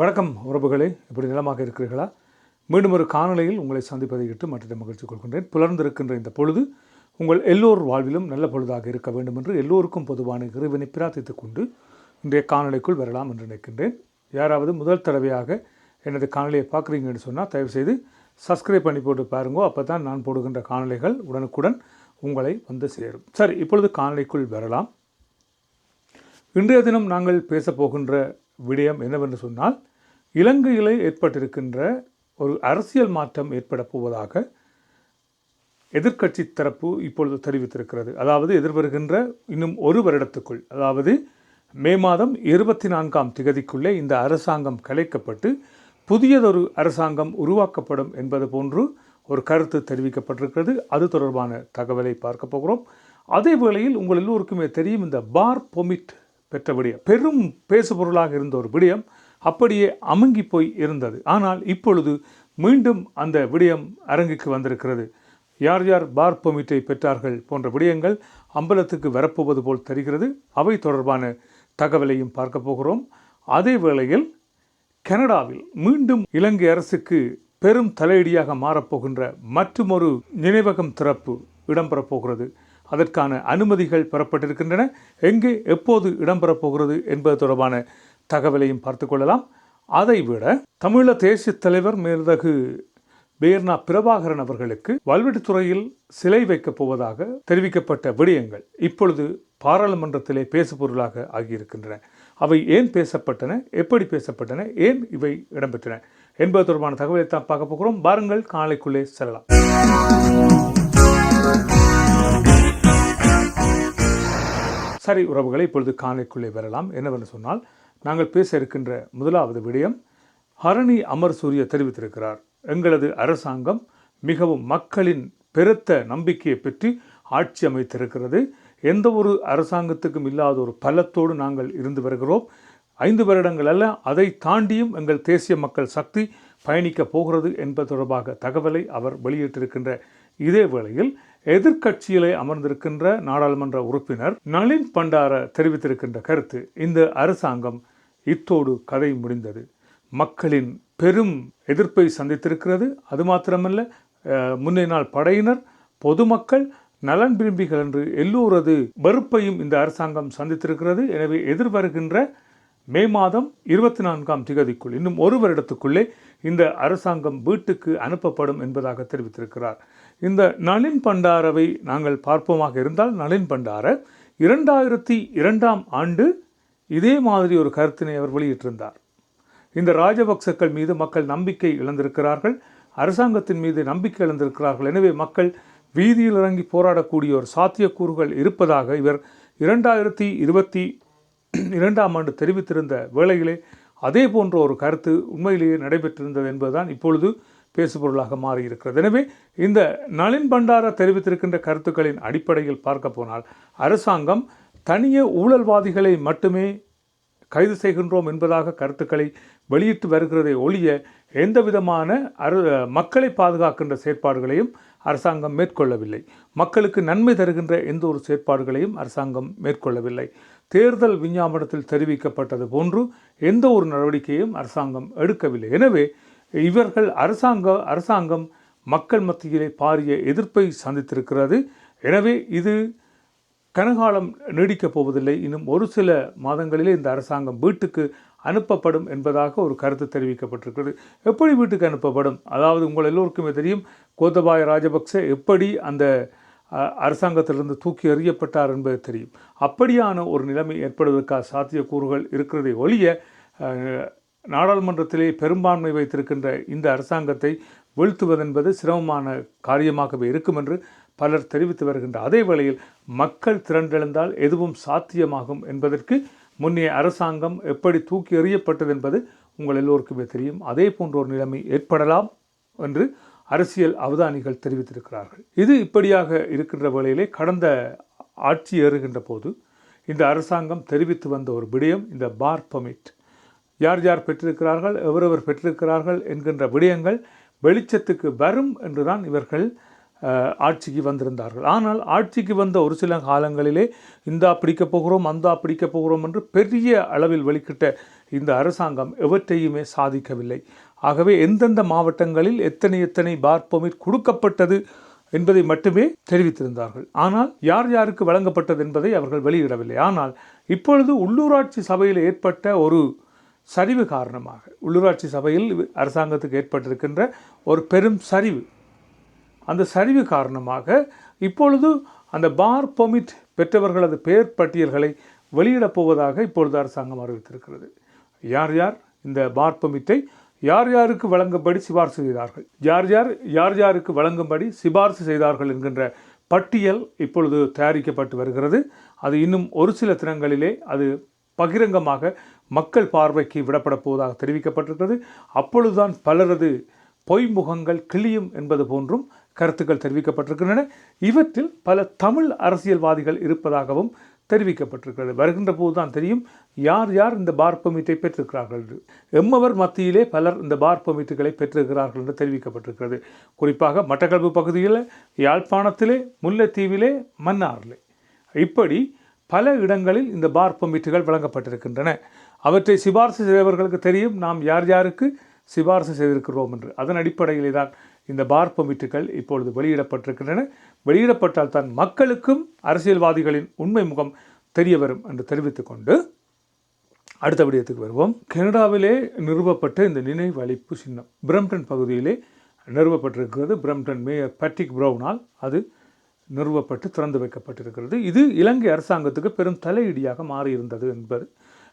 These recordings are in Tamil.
வணக்கம் உறவுகளே இப்படி நிலமாக இருக்கிறீர்களா? மீண்டும் ஒரு காணொலியில் உங்களை சந்திப்பதை இட்டு மற்ற மகிழ்ச்சி கொள்கின்றேன். புலர்ந்திருக்கின்ற இந்த பொழுது உங்கள் எல்லோர் வாழ்விலும் நல்ல பொழுதாக இருக்க வேண்டும் என்று எல்லோருக்கும் பொதுவான இறைவனை பிரார்த்தித்துக் கொண்டு இன்றைய காணொலிக்குள் வரலாம் என்று நினைக்கின்றேன். யாராவது முதல் தடவையாக எனது காணொலியை பார்க்குறீங்கன்னு சொன்னால் தயவுசெய்து சப்ஸ்கிரைப் பண்ணி போட்டு பாருங்கோ. அப்போ தான் நான் போடுகின்ற காணொலிகள் உடனுக்குடன் உங்களை வந்து சேரும். சரி இப்பொழுது காணொலிக்குள் வரலாம். இன்றைய தினம் நாங்கள் பேசப்போகின்ற விடயம் என்னவென்று சொன்னால் இலங்கையிலே ஏற்பட்டிருக்கின்ற ஒரு அரசியல் மாற்றம் ஏற்பட போவதாக எதிர்க்கட்சி தரப்பு இப்பொழுது தெரிவித்திருக்கிறது. அதாவது எதிர்வருகின்ற இன்னும் ஒரு வருடத்துக்குள் அதாவது மே மாதம் இருபத்தி நான்காம் திகதிக்குள்ளே இந்த அரசாங்கம் கலைக்கப்பட்டு புதியதொரு அரசாங்கம் உருவாக்கப்படும் என்பது போன்று ஒரு கருத்து தெரிவிக்கப்பட்டிருக்கிறது. அது தொடர்பான தகவலை பார்க்க போகிறோம். அதே வேளையில் உங்கள் எல்லோருக்குமே தெரியும் இந்த பார் பொமிட் பெற்ற விடயம். பெரும் பேசுபொருளாக இருந்த ஒரு விடயம் அப்படியே அமுங்கி போய் இருந்தது. ஆனால் இப்பொழுது மீண்டும் அந்த விடயம் அரங்குக்கு வந்திருக்கிறது. யார் யார் பார் பொமிட்டை பெற்றார்கள் போன்ற விடயங்கள் அம்பலத்துக்கு வரப்போவது போல் தெரிகிறது. அவை தொடர்பான தகவலையும் பார்க்க போகிறோம். அதே வேளையில் கனடாவில் மீண்டும் இலங்கை அரசுக்கு பெரும் தலையடியாக மாறப்போகின்ற மற்றுமொரு நினைவகம் திறப்பு இடம்பெறப் போகிறது. அதற்கான அனுமதிகள் பெறப்பட்டிருக்கின்றன. எங்கே எப்போது இடம்பெறப் போகிறது என்பது தொடர்பான தகவலையும் பார்த்து கொள்ளலாம். அதைவிட தமிழ தேசிய தலைவர் மேலதகு பேர்னா பிரபாகரன் அவர்களுக்கு வல்வெட்டுத்துறையில் சிலை வைக்கப் போவதாக தெரிவிக்கப்பட்ட விடயங்கள் இப்பொழுது பாராளுமன்றத்திலே பேசுபொருளாக ஆகியிருக்கின்றன. அவை ஏன் பேசப்பட்டன? எப்படி பேசப்பட்டன? ஏன் இவை இடம்பெற்றன? என்பது தொடர்பான தகவலை தான் பார்க்க போகிறோம். பாருங்கள் காலைக்குள்ளே செல்லலாம். சரி உறவுகளை இப்பொழுது காணிக்குள்ளே வரலாம் என்னவென்று சொன்னால் நாங்கள் பேச இருக்கின்ற முதலாவது விடயம் ஹரணி அமர் சூரிய தெரிவித்திருக்கிறார். எங்களது அரசாங்கம் மிகவும் மக்களின் பெருத்த நம்பிக்கையை பெற்று ஆட்சி அமைத்திருக்கிறது. எந்த ஒரு அரசாங்கத்துக்கும் இல்லாத ஒரு பலத்தோடு நாங்கள் இருந்து வருகிறோம். ஐந்து வருடங்கள் அல்ல அதை தாண்டியும் எங்கள் தேசிய மக்கள் சக்தி பயணிக்கப் போகிறது என்பது தொடர்பாக தகவலை அவர் வெளியிட்டிருக்கின்ற இதே வேளையில் எதிர்க்கட்சியிலே அமர்ந்திருக்கின்ற நாடாளுமன்ற உறுப்பினர் நளின் பண்டார தெரிவித்திருக்கின்ற கருத்து இந்த அரசாங்கம் இத்தோடு கதை முடிந்தது. மக்களின் பெரும் எதிர்ப்பை சந்தித்திருக்கிறது. அது மாத்திரமல்ல முன்னே நாள் படையினர் பொதுமக்கள் நலன் விரும்பிகள் என்று எல்லோரது வெறுப்பையும் இந்த அரசாங்கம் சந்தித்திருக்கிறது. எனவே எதிர்வருகின்ற மே மாதம் இருபத்தி நான்காம் திகதிக்குள் இன்னும் ஒரு வருடத்துக்குள்ளே இந்த அரசாங்கம் வீட்டுக்கு அனுப்பப்படும் என்பதாக தெரிவித்திருக்கிறார். இந்த நளின் பண்டாரவை நாங்கள் பார்ப்போமாக இருந்தால் நளின் பண்டார இரண்டாயிரத்தி இரண்டாம் ஆண்டு இதே மாதிரி ஒரு கருத்தினை அவர் வெளியிட்டிருந்தார். இந்த ராஜபக்சக்கள் மீது மக்கள் நம்பிக்கை இழந்திருக்கிறார்கள். அரசாங்கத்தின் மீது நம்பிக்கை இழந்திருக்கிறார்கள். எனவே மக்கள் வீதியில் இறங்கி போராடக்கூடிய ஒரு சாத்தியக்கூறுகள் இருப்பதாக இவர் இரண்டாயிரத்தி இருபத்தி இரண்டாம் ஆண்டு தெரிவித்திருந்த வேளையிலே அதே போன்ற ஒரு கருத்து உண்மையிலேயே நடைபெற்றிருந்தது என்பதுதான் இப்பொழுது பேசுபொருளாக மாறியிருக்கிறது. எனவே இந்த நளின் பண்டார தெரிவித்திருக்கின்ற கருத்துக்களின் அடிப்படையில் பார்க்க போனால் அரசாங்கம் தனிய ஊழல்வாதிகளை மட்டுமே கைது செய்கின்றோம் என்பதாக கருத்துக்களை வெளியிட்டு வருகிறதை ஒழிய எந்த விதமான அரு மக்களை பாதுகாக்கின்ற செயற்பாடுகளையும் அரசாங்கம் மேற்கொள்ளவில்லை. மக்களுக்கு நன்மை தருகின்ற எந்த ஒரு செயற்பாடுகளையும் அரசாங்கம் மேற்கொள்ளவில்லை. தேர்தல் விஞ்ஞாபனத்தில் தெரிவிக்கப்பட்டது போன்று எந்த ஒரு நடவடிக்கையும் அரசாங்கம் எடுக்கவில்லை. எனவே இவர்கள் அரசாங்க அரசாங்கம் மக்கள் மத்தியிலே பாரிய எதிர்ப்பை சந்தித்திருக்கிறது. எனவே இது கனகாலம் நீடிக்கப் போவதில்லை. இன்னும் ஒரு சில மாதங்களிலே இந்த அரசாங்கம் வீட்டுக்கு அனுப்பப்படும் என்பதாக ஒரு கருத்து தெரிவிக்கப்பட்டிருக்கிறது. எப்படி வீட்டுக்கு அனுப்பப்படும்? அதாவது உங்கள் எல்லோருக்குமே தெரியும் கோத்தபாய ராஜபக்ச எப்படி அந்த அரசாங்கத்திலிருந்து தூக்கி எறியப்பட்டார் என்பது தெரியும். அப்படியான ஒரு நிலைமை ஏற்படுவதற்காக சாத்தியக்கூறுகள் இருக்கிறதை ஒழிய நாடாளுமன்றத்திலே பெரும்பான்மை வைத்திருக்கின்ற இந்த அரசாங்கத்தை வீழ்த்துவதென்பது சிரமமான காரியமாகவே இருக்கும் என்று பலர் தெரிவித்து வருகின்ற அதே வேளையில் மக்கள் திரண்டெழுந்தால் எதுவும் சாத்தியமாகும் என்பதற்கு முன்னைய அரசாங்கம் எப்படி தூக்கி எறியப்பட்டது என்பது உங்கள் எல்லோருக்குமே தெரியும். அதே போன்ற ஒரு நிலைமை ஏற்படலாம் என்று அரசியல் அவதானிகள் தெரிவித்திருக்கிறார்கள். இது இப்படியாக இருக்கின்ற வேளையிலே கடந்த ஆட்சி ஏறுகின்ற போது இந்த அரசாங்கம் தெரிவித்து வந்த ஒரு விடயம் இந்த பார் பமிட் யார் யார் பெற்றிருக்கிறார்கள் எவரவர் பெற்றிருக்கிறார்கள் என்கின்ற விடயங்கள் வெளிச்சத்துக்கு வரும் என்றுதான் இவர்கள் ஆட்சிக்கு வந்திருந்தார்கள். ஆனால் ஆட்சிக்கு வந்த ஒரு சில காலங்களிலே இந்தா பிடிக்கப் போகிறோம் அந்தா பிடிக்கப் போகிறோம் என்று பெரிய அளவில் வெளிக்கிட்ட இந்த அரசாங்கம் எவற்றையுமே சாதிக்கவில்லை. ஆகவே எந்தெந்த மாவட்டங்களில் எத்தனை எத்தனை பார் பர்மிட் கொடுக்கப்பட்டது என்பதை மட்டுமே தெரிவித்திருந்தார்கள். ஆனால் யார் யாருக்கு வழங்கப்பட்டது என்பதை அவர்கள் வெளியிடவில்லை. ஆனால் இப்பொழுது உள்ளூராட்சி சபையில் ஏற்பட்ட ஒரு சரிவு காரணமாக உள்ளூராட்சி சபையில் அரசாங்கத்துக்கு ஏற்பட்டிருக்கின்ற ஒரு பெரும் சரிவு. அந்த சரிவு காரணமாக இப்பொழுது அந்த பார் பெர்மிட் பெற்றவர்களது பெயர் பட்டியல்களை வெளியிடப் போவதாக இப்பொழுது அரசாங்கம் அறிவித்திருக்கிறது. யார் யார்? இந்த பார் பெர்மிட்டை யார் யாருக்கு வழங்கும்படி சிபார்சு செய்தார்கள்? யார் யார்? யார் யாருக்கு வழங்கும்படி சிபார்சு செய்தார்கள் என்கின்ற பட்டியல் இப்பொழுது தயாரிக்கப்பட்டு வருகிறது. அது இன்னும் ஒரு சில தினங்களிலே அது பகிரங்கமாக மக்கள் பார்வைக்கு விடப்பட போவதாக தெரிவிக்கப்பட்டிருக்கிறது அப்பொழுதுதான் பலரது பொய் முகங்கள் கிளியும் என்பது போன்றும் கருத்துக்கள் தெரிவிக்கப்பட்டிருக்கின்றன. இவற்றில் பல தமிழ் அரசியல்வாதிகள் இருப்பதாகவும் தெரிவிக்கப்பட்டிருக்கிறது. வருகின்ற போதுதான் தெரியும் யார் யார் இந்த பார் பெர்மிட்டை பெற்றிருக்கிறார்கள் என்று. எம்மவர் மத்தியிலே பலர் இந்த பார் பெர்மிட்டுகளை பெற்றிருக்கிறார்கள் என்று தெரிவிக்கப்பட்டிருக்கிறது. குறிப்பாக மட்டக்களப்பு பகுதியில் யாழ்ப்பாணத்திலே முல்லைத்தீவிலே மன்னாரிலே. இப்படி பல இடங்களில் இந்த பார் வழங்கப்பட்டிருக்கின்றன. அவற்றை சிபார்சு செய்தவர்களுக்கு தெரியும். நாம் யார் யாருக்கு சிபார்சு செய்திருக்கிறோம் என்று. அதன் அடிப்படையிலே தான் இந்த பார் பமிட்டுகள் இப்பொழுது வெளியிடப்பட்டிருக்கின்றன. வெளியிடப்பட்டால் தான் மக்களுக்கும் அரசியல்வாதிகளின் உண்மை முகம் தெரிய வரும் என்று தெரிவித்துக்கொண்டு அடுத்த விடயத்துக்கு வருவோம். கனடாவிலே நிறுவப்பட்ட இந்த நினைவழிப்பு சின்னம். பிரம்டன் பகுதியிலே நிறுவப்பட்டிருக்கிறது. பிரம்டன் மேயர் பேட்ரிக் ப்ரௌனால் அது நிறுவப்பட்டு திறந்து வைக்கப்பட்டிருக்கிறது. இது இலங்கை அரசாங்கத்துக்கு பெரும் தலையீடியாக மாறியிருந்தது என்பது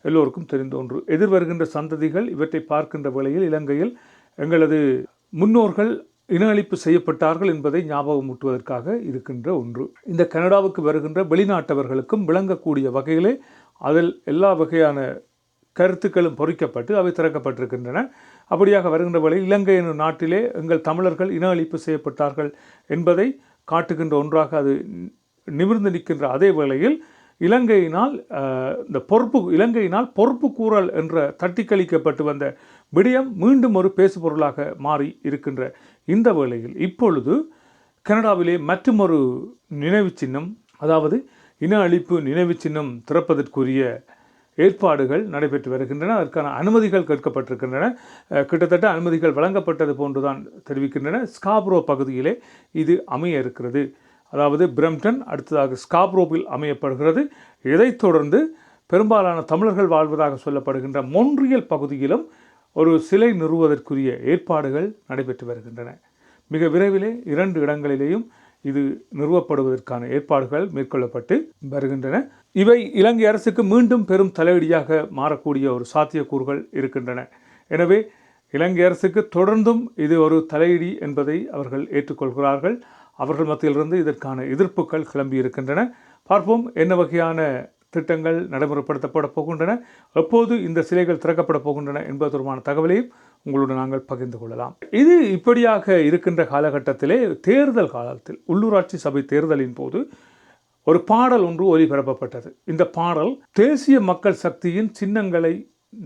எல்லோருக்கும் தெரிந்த ஒன்று. எதிர்வருகின்ற சந்ததிகள் இவற்றை பார்க்கின்ற வேளையில் இலங்கையில் எங்களது முன்னோர்கள் இன அழிப்பு செய்யப்பட்டார்கள் என்பதை ஞாபகமூட்டுவதற்காக இருக்கின்ற ஒன்று. இந்த கனடாவுக்கு வருகின்ற வெளிநாட்டவர்களுக்கும் விளங்கக்கூடிய வகையிலே அதில் எல்லா வகையான கருத்துக்களும் பொறிக்கப்பட்டு அவை திறக்கப்பட்டிருக்கின்றன. அப்படியாக வருகின்ற வேளை இலங்கை என்னும் நாட்டிலே எங்கள் தமிழர்கள் இன அழிப்பு செய்யப்பட்டார்கள் என்பதை காட்டுகின்ற ஒன்றாக அது நிமிர்ந்து நிற்கின்ற அதே வேளையில் இலங்கையினால் இந்த பொறுப்பு இலங்கையினால் பொறுப்பு கூறல் என்ற தட்டிக்கழிக்கப்பட்டு வந்த விடயம் மீண்டும் ஒரு பேசுபொருளாக மாறி இருக்கின்ற இந்த வேளையில் இப்பொழுது கனடாவிலே மற்றுமொரு நினைவு சின்னம் அதாவது இன அழிப்பு நினைவு சின்னம் திறப்பதற்குரிய ஏற்பாடுகள் நடைபெற்று வருகின்றன. அதற்கான அனுமதிகள் கேட்கப்பட்டிருக்கின்றன. கிட்டத்தட்ட அனுமதிகள் வழங்கப்பட்டது போன்றுதான் தெரிவிக்கின்றன. ஸ்காப்ரோ பகுதியிலே இது அமைய இருக்கிறது. அதாவது பிரம்டன் அடுத்ததாக ஸ்காப்ரோவில் அமையப்படுகிறது. இதைத் தொடர்ந்து பெரும்பாலான தமிழர்கள் வாழ்வதாக சொல்லப்படுகின்ற மொன்றியல் பகுதியிலும் ஒரு சிலை நிறுவுவதற்குரிய ஏற்பாடுகள் நடைபெற்று வருகின்றன. மிக விரைவிலே இரண்டு இடங்களிலேயும் இது நிறுவப்படுவதற்கான ஏற்பாடுகள் மேற்கொள்ளப்பட்டு வருகின்றன. இவை இலங்கை அரசுக்கு மீண்டும் பெரும் தலையடியாக மாறக்கூடிய ஒரு சாத்தியக்கூறுகள் இருக்கின்றன. எனவே இலங்கை அரசுக்கு தொடர்ந்தும் இது ஒரு தலையடி என்பதை அவர்கள் ஏற்றுக்கொள்கிறார்கள். அவர்கள் மத்தியிலிருந்து இதற்கான எதிர்ப்புகள் கிளம்பி இருக்கின்றன. பார்ப்போம் என்ன வகையான திட்டங்கள் நடைமுறைப்படுத்தப்பட போகின்றன. எப்போது இந்த சிலைகள் திறக்கப்பட போகின்றன என்பது தொடர்பான தகவலையும் உங்களுடன் நாங்கள் பகிர்ந்து கொள்ளலாம். இது இப்படியாக இருக்கின்ற காலகட்டத்திலே தேர்தல் காலத்தில் உள்ளூராட்சி சபை தேர்தலின் போது ஒரு பாடல் ஒன்று ஒலிபரப்பப்பட்டது. இந்த பாடல் தேசிய மக்கள் சக்தியின் சின்னங்களை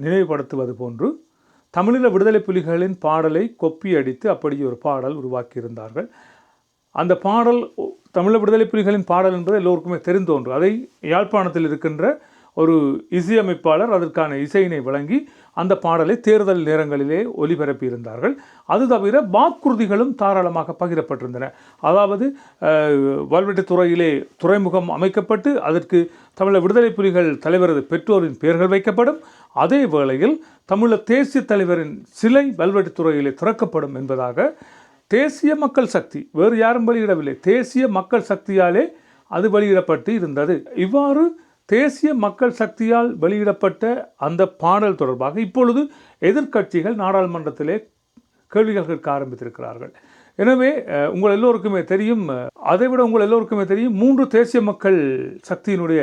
நினைவுபடுத்துவது போன்று தமிழீழ விடுதலை புலிகளின் பாடலை கொப்பி அடித்து அப்படி ஒரு பாடல் உருவாக்கியிருந்தார்கள். அந்த பாடல் ஒ- தமிழ விடுதலை புலிகளின் பாடல் என்பது எல்லோருக்குமே தெரிந்தோன்று அதை யாழ்ப்பாணத்தில் இருக்கின்ற ஒரு இசையமைப்பாளர் அதற்கான இசையினை வழங்கி அந்த பாடலை தேர்தல் நேரங்களிலே ஒலிபரப்பியிருந்தார்கள். அது தவிர வாக்குறுதிகளும் தாராளமாக பகிரப்பட்டிருந்தன. அதாவது வல்வெட்டுத்துறையிலே துறைமுகம் அமைக்கப்பட்டு அதற்கு தமிழர் விடுதலை புலிகள் தலைவரது பெற்றோரின் பெயர்கள் வைக்கப்படும். அதே வேளையில் தமிழர் தேசிய தலைவரின் சிலை வல்வெட்டித்துறையிலே திறக்கப்படும் என்பதாக தேசிய மக்கள் சக்தி வேறு யாரும் வெளியிடவில்லை. தேசிய மக்கள் சக்தியாலே அது வெளியிடப்பட்டு இருந்தது. இவ்வாறு தேசிய மக்கள் சக்தியால் வெளியிடப்பட்ட அந்த பாடல் தொடர்பாக இப்பொழுது எதிர்க்கட்சிகள் நாடாளுமன்றத்திலே கேள்விகள் கேட்க ஆரம்பித்திருக்கிறார்கள். எனவே உங்கள் எல்லோருக்குமே தெரியும் அதைவிட உங்கள் எல்லோருக்குமே தெரியும் மூன்று தேசிய மக்கள் சக்தியினுடைய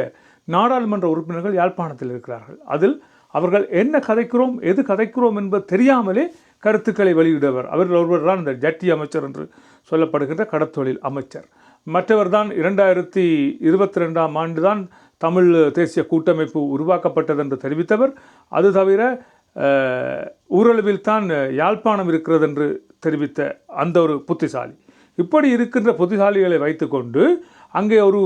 நாடாளுமன்ற உறுப்பினர்கள் யாழ்ப்பாணத்தில் இருக்கிறார்கள். அதில் அவர்கள் என்ன கதைக்கிறோம் எது கதைக்கிறோம் என்பது தெரியாமலே கருத்துக்களை வெளியிடுவர். அவர்கள் ஒருவர் தான் இந்த ஜட்டி அமைச்சர் என்று சொல்லப்படுகின்ற கடத்தொழில் அமைச்சர். மற்றவர் தான் இரண்டாயிரத்தி இருபத்தி ரெண்டாம் ஆண்டு தான் தமிழ் தேசிய கூட்டமைப்பு உருவாக்கப்பட்டது என்று தெரிவித்தவர். அது தவிர ஊரளவில் தான் யாழ்ப்பாணம் இருக்கிறது என்று தெரிவித்த அந்த ஒரு புத்திசாலி. இப்படி இருக்கின்ற புத்திசாலிகளை வைத்துக்கொண்டு அங்கே ஒரு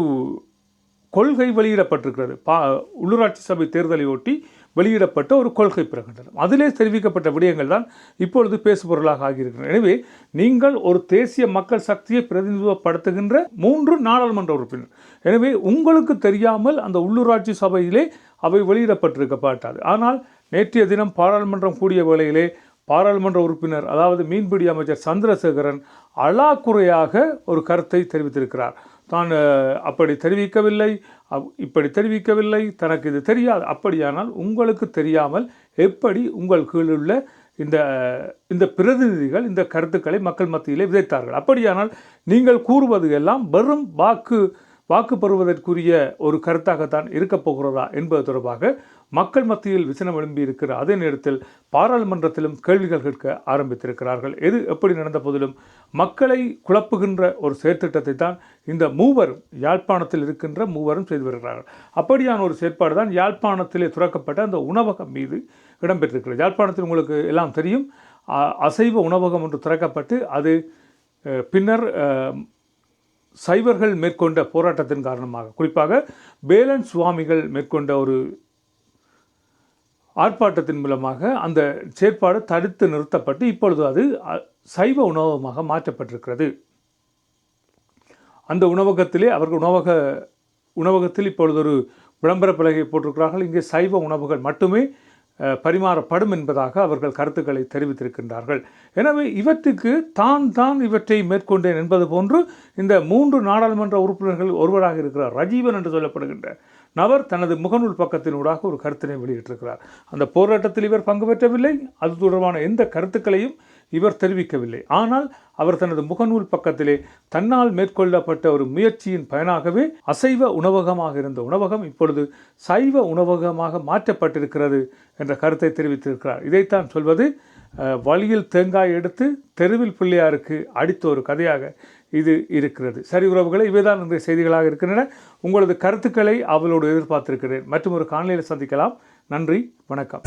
கொள்கை வெளியிடப்பட்டிருக்கிறது. பா உள்ளூராட்சி சபை தேர்தலை ஒட்டி வெளியிடப்பட்ட ஒரு கொள்கை பிரகடனம். அதிலே தெரிவிக்கப்பட்ட விடயங்கள் தான் இப்பொழுது பேசுபொருளாக ஆகியிருக்கின்றன. எனவே நீங்கள் ஒரு தேசிய மக்கள் சக்தியை பிரதிநிதித்துவப்படுத்துகின்ற மூன்று நாடாளுமன்ற உறுப்பினர். எனவே உங்களுக்கு தெரியாமல் அந்த உள்ளூராட்சி சபையிலே அவை வெளியிடப்பட்டிருக்க பாட்டாது ஆனால் நேற்றைய தினம் பாராளுமன்றம் கூடிய வேளையிலே பாராளுமன்ற உறுப்பினர் அதாவது மீன்பிடி அமைச்சர் சந்திரசேகரன் அலாக்குறையாக ஒரு கருத்தை தெரிவித்திருக்கிறார். தான் அப்படி தெரிவிக்கவில்லை. இப்படி தெரிவிக்கவில்லை. தனக்கு இது தெரியாது. அப்படியானால் உங்களுக்கு தெரியாமல் எப்படி உங்கள் கீழுள்ள இந்த இந்த பிரதிநிதிகள் இந்த கருத்துக்களை மக்கள் மத்தியிலே விதைத்தார்கள்? அப்படியானால் நீங்கள் கூறுவது எல்லாம் வெறும் வாக்கு வாக்கு பெறுவதற்குரிய ஒரு கருத்தாகத்தான் இருக்கப் போகிறதா என்பது தொடர்பாக மக்கள் மத்தியில் விசனம் எழும்பி இருக்கிற அதே நேரத்தில் பாராளுமன்றத்திலும் கேள்விகள் கேட்க ஆரம்பித்திருக்கிறார்கள். எது எப்படி நடந்த போதிலும் மக்களை குழப்புகின்ற ஒரு செயற்திட்டத்தை தான் இந்த மூவரும் யாழ்ப்பாணத்தில் இருக்கின்ற மூவரும் செய்து வருகிறார்கள். அப்படியான ஒரு செயற்பாடு தான் யாழ்ப்பாணத்திலே துறக்கப்பட்ட அந்த உணவகம் மீது இடம்பெற்றிருக்கிறது. யாழ்ப்பாணத்தில் உங்களுக்கு எல்லாம் தெரியும் அ- அசைவ உணவகம் ஒன்று திறக்கப்பட்டு அது பின்னர் சைவர்கள் மேற்கொண்ட போராட்டத்தின் காரணமாக குறிப்பாக பேலன் சுவாமிகள் மேற்கொண்ட ஒரு ஆர்ப்பாட்டத்தின் மூலமாக அந்த செயற்பாடு தடுத்து நிறுத்தப்பட்டு இப்பொழுது அது சைவ உணவகமாக மாற்றப்பட்டிருக்கிறது. அந்த உணவகத்திலே அவர்கள் உணவக உணவகத்தில் இப்பொழுது ஒரு விளம்பர பலகை போட்டிருக்கிறார்கள். இங்கே சைவ உணவுகள் மட்டுமே பரிமாறப்படும் என்பதாக அவர்கள் கருத்துக்களை தெரிவித்திருக்கின்றார்கள். எனவே இவற்றுக்கு தான் தான் இவற்றை மேற்கொண்டேன் என்பது போன்று இந்த மூன்று நாடாளுமன்ற உறுப்பினர்கள் ஒருவராக இருக்கிறார். ரஜீவன் என்று சொல்லப்படுகின்ற நபர் தனது முகநூல் பக்கத்தினூடாக ஒரு கருத்தினை வெளியிட்டிருக்கிறார். அந்த போராட்டத்தில் இவர் பங்கு பெற்றவில்லை. அது தொடர்பான எந்த கருத்துக்களையும் இவர் தெரிவிக்கவில்லை. ஆனால் அவர் தனது முகநூல் பக்கத்திலே தன்னால் மேற்கொள்ளப்பட்ட ஒரு முயற்சியின் பயனாகவே அசைவ உணவகமாக இருந்த உணவகம் இப்பொழுது சைவ உணவகமாக மாற்றப்பட்டிருக்கிறது என்ற கருத்தை தெரிவித்திருக்கிறார். இதைத்தான் சொல்வது வழியில் தேங்காய் எடுத்து தெருவில் பிள்ளையாருக்கு அடித்த ஒரு கதையாக இது இருக்கிறது. சரி உறவுகளை இவைதான் இந்த செய்திகளாக இருக்கின்றன. உங்களது கருத்துக்களை அவளோடு எதிர்பார்த்திருக்கிறேன். மற்றும் ஒரு காணொலியில் சந்திக்கலாம். நன்றி வணக்கம்.